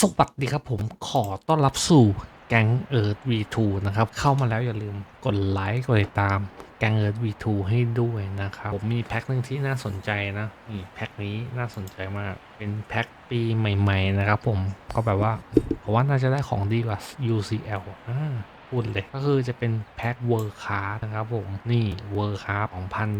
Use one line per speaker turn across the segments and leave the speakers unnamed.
สวัสดีครับผมขอต้อนรับสู่แก๊งเอิร์ธ V2 นะครับ เข้ามาแล้วอย่าลืมกดไลค์กดติดตามแก๊งเอิร์ธ V2 ให้ด้วยนะครับ ผมมีแพ็คหนึ่งที่น่าสนใจนะนี่แพ็คนี้น่าสนใจมาก เป็นแพ็คปีใหม่ ๆ นะครับผมก็แบบว่าผมว่าน่าจะได้ของดีกว่า UCL อ่า พูดเลย ก็คือจะเป็นแพ็คเวอร์คาร์นะครับผม นี่เวอร์คาร์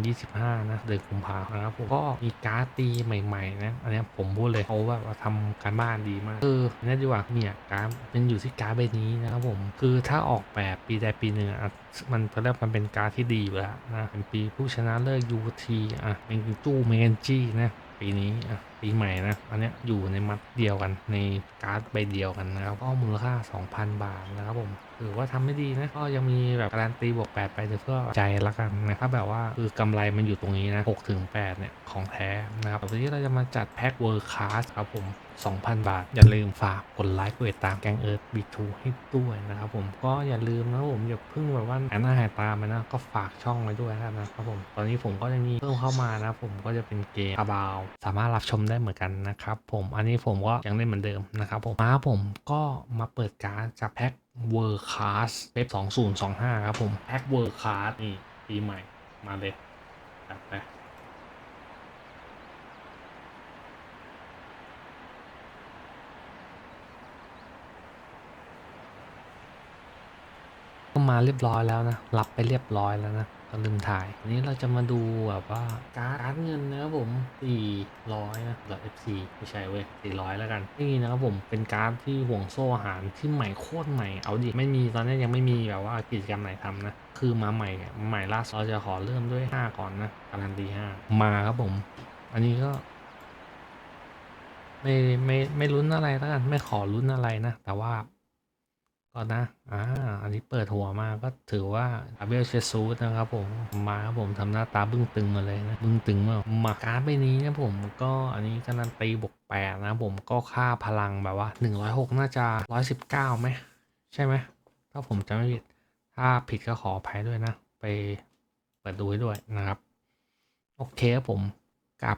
2025นะเดือนกุมภาพันธ์นะครับผมก็มีการ์ดตีใหม่ๆนะ อันนี้ผมพูดเลยเขาแบบว่าทำการบ้านดีมาก คือนี่ดีกว่าเนี่ยการ์ดมันอยู่ที่การ์ดใบนี้นะครับผม คือถ้าออกแบบปีใดปีหนึ่งอะมันก็เรียกมันเป็นการ์ดที่ดีอยู่แล้วนะ เป็นปีผู้ชนะเลิศ UT อะเป็นจู้เมนจี้นะปีนี้อะ ปีใหม่นะ อันเนี้ยอยู่ในมัดเดียวกันในการ์ดใบเดียวกันนะครับ ก็มูลค่า 2,000 บาทนะครับผมถือว่าทำไม่ดีนะ ก็ยังมีแบบการันตีบวก 8 ไปเดี๋ยวเพื่อใจละกันนะถ้าแบบว่าคือกำไรมันอยู่ตรงนี้นะ6ถึง8เนี่ย ของแท้นะครับวันนี้เราจะมาจัดแพ็คเวิร์คลาสครับผม 2,000 บาท อย่าลืมฝากกดไลค์กดติดตามแกงเอิร์ธบีทูให้ด้วยนะครับผมก็อย่าลืมนะผมอย่าเพิ่งแบบว่าหายหน้าหายตามานะก็ฝากช่องไว้ด้วยนะครับผม ตอนนี้ผมก็จะมีเพิ่มเข้ามานะผมก็จะเป็นเกมคาบาว สามารถรับชมได้เหมือนกันนะครับผมอันนี้ผมก็ยังเล่นเหมือนเดิมนะครับผมมาผมก็มาเปิดการ์ดจากแพ็ค World Class เว็บ2025 ครับผมแพ็ค World Class นี่ปีใหม่มาเลยจัดไปก็มาเรียบร้อยแล้วนะ รับไปเรียบร้อยแล้วนะ ก็ลืมถ่ายวันนี้เราจะมาดูแบบว่าการ์ดเงินนะครับผม 400นะหรือ FC ไม่ใช่เว้ย400 แล้วกัน นี่นะครับผมเป็นการ์ดที่ห่วงโซ่อาหารที่ใหม่โคตรใหม่ เอาดิ ไม่มีตอนนี้ยังไม่มีแบบว่ากิจกรรมไหนทำนะ คือมาใหม่ใหม่ล่าสุดเราจะขอเริ่มด้วย 5 ก่อนนะการันตี5มาครับผม อันนี้ก็ไม่ไม่ไม่ลุ้นอะไรแล้วกัน ไม่ขอลุ้นอะไรนะ แต่ว่า ก็นะ อ่า อันนี้เปิดหัวมาก็ถือว่าอาเบลเชซูสนะครับผม มาครับผมทำหน้าตาบึ้งตึงมาเลยนะ บึ้งตึงมาก มาการ์ดใบนี้นะผม ก็อันนี้การันตีบวกแปดนะผมก็ค่าพลังแบบว่า106น่าจะ119ไหม ใช่ไหม ถ้าผมจำไม่ผิด ถ้าผิดก็ขออภัยด้วยนะ ไปเปิดดูให้ด้วยนะครับ โอเคครับผม กับ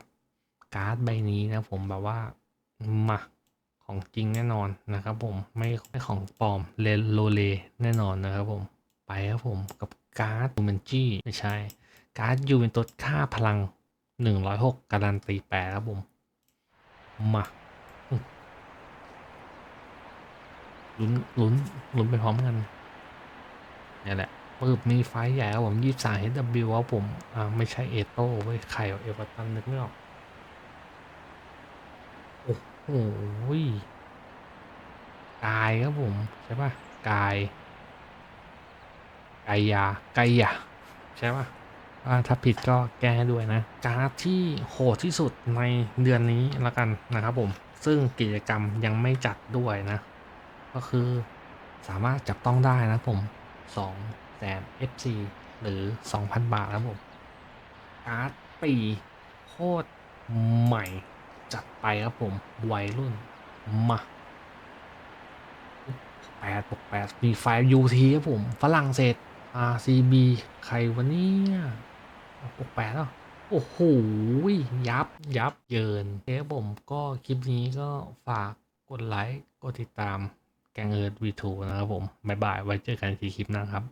การ์ดใบนี้นะผมแบบว่า มา ของจริงแน่นอนนะครับผมไม่ไม่ของปลอมเลโลเลแน่นอนนะครับผมไปครับผมกับการ์ดยูเมนจี้ไม่ใช่ การ์ดยูเป็นตัวค่าพลัง 106 การันตีแปดครับผมมาลุ้นลุ้นลุ้นไปพร้อมกันนี่แหละปึ๊บมีไฟใหญ่ครับผมยี่สาม HW ครับผม อ่า ไม่ใช่เอโต้เว้ใครเอเอเวอร์ตันนึกไม่ออกโอ้โห ยกายครับผม ใช่ปะกายกายาไกายา ใช่ปะอ่าถ้าผิดก็แก้ด้วยนะ การ์ดที่โหดที่สุดในเดือนนี้แล้วกันนะครับผม ซึ่งกิจกรรมยังไม่จัดด้วยนะ ก็คือสามารถจับต้องได้นะผม2แสน FC หรือ 2,000 บาทนะครับผม การ์ดปีโคตรใหม่ จัดไปครับผม วัยรุ่น มาแปดบวกแปดมีไฟยูทีครับผม ฝรั่งเศส RCB ใครวันนี้บวกแปดแล้วโอ้โห ยับ ยับเยินโอเคครับผมก็คลิปนี้ก็ฝากกดไลค์ กดติดตามแกงเอิร์ดวีทูนะครับผม บ๊ายบาย ไว้เจอกันทีคลิปหน้าครับ